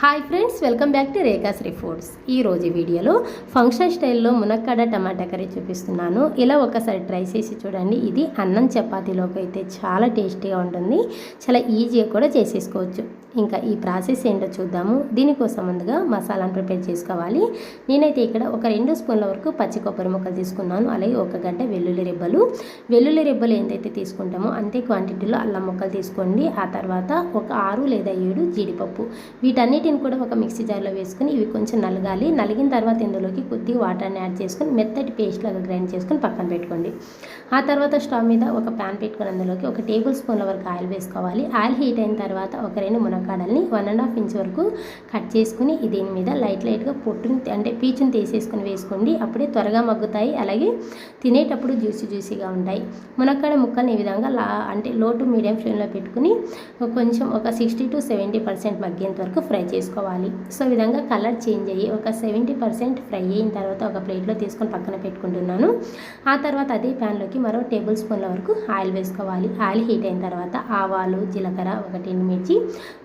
Hi friends welcome back to Rekhasri foods. ఈ రోజు వీడియోలో ఫంక్షన్ స్టైల్లో మునక్కాడ టమాటా కర్రీ చూపిస్తున్నాను. ఇలా ఒకసారి ట్రై చేసి చూడండి. ఇది అన్నం చపాతీలోకి అయితే చాలా టేస్టీగా ఉంటుంది. చాలా ఈజీగా కూడా చేసేసుకోవచ్చు. ఇంకా ఈ ప్రాసెస్ ఏంటో చూద్దాము. దీనికోసం ముందుగా మసాలాను ప్రిపేర్ చేసుకోవాలి. నేనైతే ఇక్కడ ఒక రెండు స్పూన్ల వరకు పచ్చి కొబ్బరి ముక్కలు తీసుకున్నాను. అలాగే ఒక గంట వెల్లుల్లి రెబ్బలు. వెల్లుల్లి రెబ్బలు ఏంటైతే తీసుకుంటామో అంతే క్వాంటిటీలో అల్లం ముక్కలు తీసుకోండి. ఆ తర్వాత ఒక ఆరు లేదా ఏడు జీడిపప్పు. వీటన్నిటిని కూడా ఒక మిక్సీ జార్లో వేసుకుని ఇవి కొంచెం నలగాలి. నలిగిన తర్వాత ఇందులోకి కొద్దిగా వాటర్ని యాడ్ చేసుకుని మెత్తటి పేస్ట్ లాగా గ్రైండ్ చేసుకుని పక్కన పెట్టుకోండి. ఆ తర్వాత స్టవ్ మీద ఒక ప్యాన్ పెట్టుకుని అందులోకి ఒక టేబుల్ స్పూన్ల వరకు ఆయిల్ వేసుకోవాలి. ఆయిల్ హీట్ అయిన తర్వాత ఒక రెండు మునక్కాడల్ని వన్ అండ్ హాఫ్ ఇంచ్ వరకు కట్ చేసుకుని దీని మీద లైట్ లైట్గా పొట్టుని అంటే పీచుని తీసేసుకుని వేసుకోండి. అప్పుడే త్వరగా మగ్గుతాయి. అలాగే తినేటప్పుడు జ్యూసీ జ్యూసీగా ఉంటాయి. మునక్కాడ ముక్కల్ని ఈ విధంగా లా అంటే లో టు మీడియం ఫ్లేమ్లో పెట్టుకుని కొంచెం ఒక సిక్స్టీ టు సెవెంటీ పర్సెంట్ మగ్గేంత వరకు ఫ్రై చేసుకోవాలి. సో విధంగా కలర్ చేంజ్ అయ్యి ఒక సెవెంటీ పర్సెంట్ ఫ్రై అయిన తర్వాత ఒక ప్లేట్లో తీసుకొని పక్కన పెట్టుకుంటున్నాను. ఆ తర్వాత అదే ప్యాన్లోకి మరో టేబుల్ స్పూన్ల వరకు ఆయిల్ వేసుకోవాలి. ఆయిల్ హీట్ అయిన తర్వాత ఆవాలు జీలకర్ర ఒకటి ఎండుమిర్చి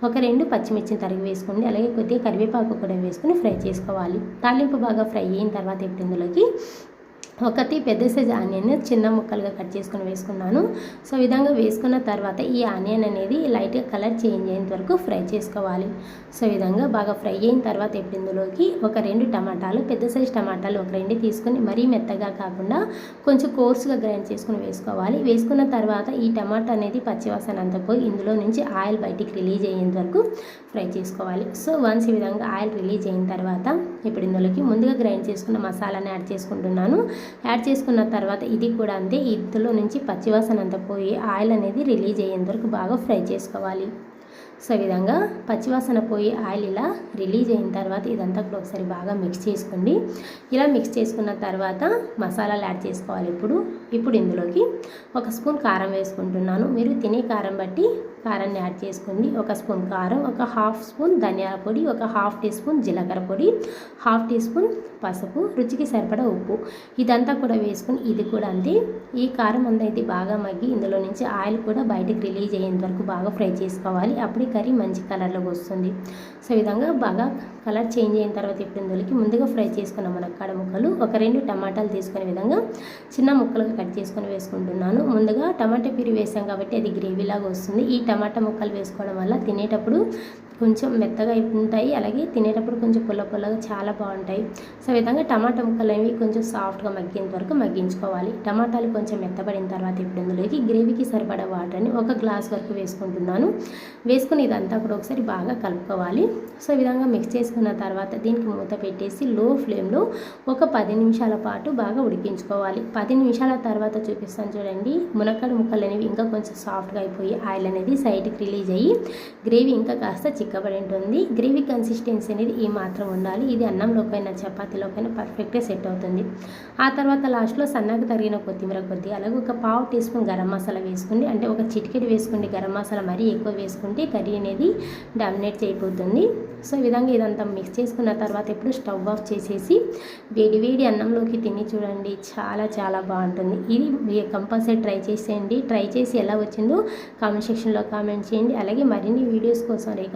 ఒక రెండు పచ్చిమిర్చిని తరిగి వేసుకోండి. అలాగే కొద్దిగా కరివేపాకు కూడా వేసుకుని ఫ్రై చేసుకోవాలి. తాలింపు బాగా ఫ్రై అయిన తర్వాత ఇప్పుడు ఇందులోకి ఒకటి పెద్ద సైజ్ ఆనియన్ చిన్న ముక్కలుగా కట్ చేసుకొని వేసుకున్నాను. సో విధంగా వేసుకున్న తర్వాత ఈ ఆనియన్ అనేది లైట్గా కలర్ చేంజ్ అయ్యేంత వరకు ఫ్రై చేసుకోవాలి. సో విధంగా బాగా ఫ్రై అయిన తర్వాత ఇప్పుడు ఇందులోకి ఒక రెండు టమాటాలు పెద్ద సైజ్ టమాటాలు ఒక రెండు తీసుకొని మరీ మెత్తగా కాకుండా కొంచెం కోర్సుగా గ్రైండ్ చేసుకుని వేసుకోవాలి. వేసుకున్న తర్వాత ఈ టమాటా అనేది పచ్చివాసన అంతా పోయి ఇందులో నుంచి ఆయిల్ బయటికి రిలీజ్ అయ్యేంత వరకు ఫ్రై చేసుకోవాలి. సో వన్స్ ఈ విధంగా ఆయిల్ రిలీజ్ అయిన తర్వాత ఇప్పుడు ఇందులోకి ముందుగా గ్రైండ్ చేసుకున్న మసాలాని యాడ్ చేసుకుంటున్నాను. యాడ్ చేసుకున్న తర్వాత ఇది కూడా అంతే ఇందులో నుంచి పచ్చివాసన అంతా పోయి ఆయిల్ అనేది రిలీజ్ అయ్యేంత వరకు బాగా ఫ్రై చేసుకోవాలి. సో ఈ విధంగా పచ్చివాసన పోయి ఆయిల్ ఇలా రిలీజ్ అయిన తర్వాత ఇదంతా కూడా ఒకసారి బాగా మిక్స్ చేసుకోండి. ఇలా మిక్స్ చేసుకున్న తర్వాత మసాలాలు యాడ్ చేసుకోవాలి ఇప్పుడు. ఇప్పుడు ఇందులోకి ఒక స్పూన్ కారం వేసుకుంటున్నాను. మీరు తినే కారం బట్టి కారాన్ని యాడ్ చేసుకోండి ఒక స్పూన్ కారం ఒక హాఫ్ స్పూన్ ధనియాల పొడి ఒక హాఫ్ టీ స్పూన్ జీలకర్ర పొడి హాఫ్ టీ స్పూన్ పసుపు రుచికి సరిపడా ఉప్పు. ఇదంతా కూడా వేసుకుని ఇది కూడా అంతే. ఈ కారం అంతా బాగా మగ్గి ఇందులో నుంచి ఆయిల్ కూడా బయటకు రిలీజ్ అయ్యేంత వరకు బాగా ఫ్రై చేసుకోవాలి. అప్పుడే కర్రీ మంచి కలర్లోకి వస్తుంది. సో విధంగా బాగా కలర్ చేంజ్ అయిన తర్వాత ఇప్పుడు ఇందులోకి ముందుగా ఫ్రై చేసుకున్న కాడ ముక్కలు ఒక రెండు టమాటాలు తీసుకునే విధంగా చిన్న ముక్కలుగా కట్ చేసుకొని వేసుకుంటున్నాను. ముందుగా టమాటా పిరి వేసాం కాబట్టి అది గ్రేవీలాగా వస్తుంది. ఈ టమాటా ముక్కలు వేసుకోవడం వల్ల తినేటప్పుడు కొంచెం మెత్తగా ఉంటాయి. అలాగే తినేటప్పుడు కొంచెం పుల్ల పుల్లగా చాలా బాగుంటాయి. సో విధంగా టమాటా ముక్కలు అనేవి కొంచెం సాఫ్ట్గా మగ్గేంత వరకు మగ్గించుకోవాలి. టమాటాలు కొంచెం మెత్తబడిన తర్వాత ఇప్పుడు ఇందులోకి గ్రేవీకి సరిపడా వాటర్ని ఒక గ్లాస్ వరకు వేసుకుంటున్నాను. వేసుకుని ఇదంతా కూడా ఒకసారి బాగా కలుపుకోవాలి. సో ఈ విధంగా మిక్స్ చేసుకున్న తర్వాత దీనికి మూత పెట్టేసి లో ఫ్లేమ్లో ఒక పది నిమిషాల పాటు బాగా ఉడికించుకోవాలి. పది నిమిషాల తర్వాత చూపిస్తాను చూడండి. మునక్కడ ముక్కలు అనేవి ఇంకా కొంచెం సాఫ్ట్గా అయిపోయి ఆయిల్ అనేది సైడ్కి రిలీజ్ అయ్యి గ్రేవీ ఇంకా కాస్త చిక్కబడి ఉంటుంది గ్రేవీ కన్సిస్టెన్సీ అనేది ఈ మాత్రం ఉండాలి. ఇది అన్నంలోకైనా చపాతీలోకైనా పర్ఫెక్ట్గా సెట్ అవుతుంది. ఆ తర్వాత లాస్ట్లో సన్నగా తరిగిన కొత్తిమీర కొద్ది అలాగే ఒక పావు టీ స్పూన్ గరం మసాలా వేసుకోండి. అంటే ఒక చిటికెడు వేసుకోండి. గరం మసాలా మరీ ఎక్కువ వేసుకుంటే కర్రీ అనేది డామినేట్ అయిపోతుంది సో ఈ విధంగా ఇదంతా మిక్స్ చేసుకున్న తర్వాత ఇప్పుడు స్టవ్ ఆఫ్ చేసేసి వేడి వేడి అన్నంలోకి తిని చూడండి. చాలా చాలా బాగుంటుంది. ఇది కంపల్సరీ ట్రై చేసేయండి. ట్రై చేసి ఎలా వచ్చిందో కామెంట్ సెక్షన్లో కామెంట్ చేయండి. అలాగే మరిన్ని వీడియోస్ కోసం రేఖ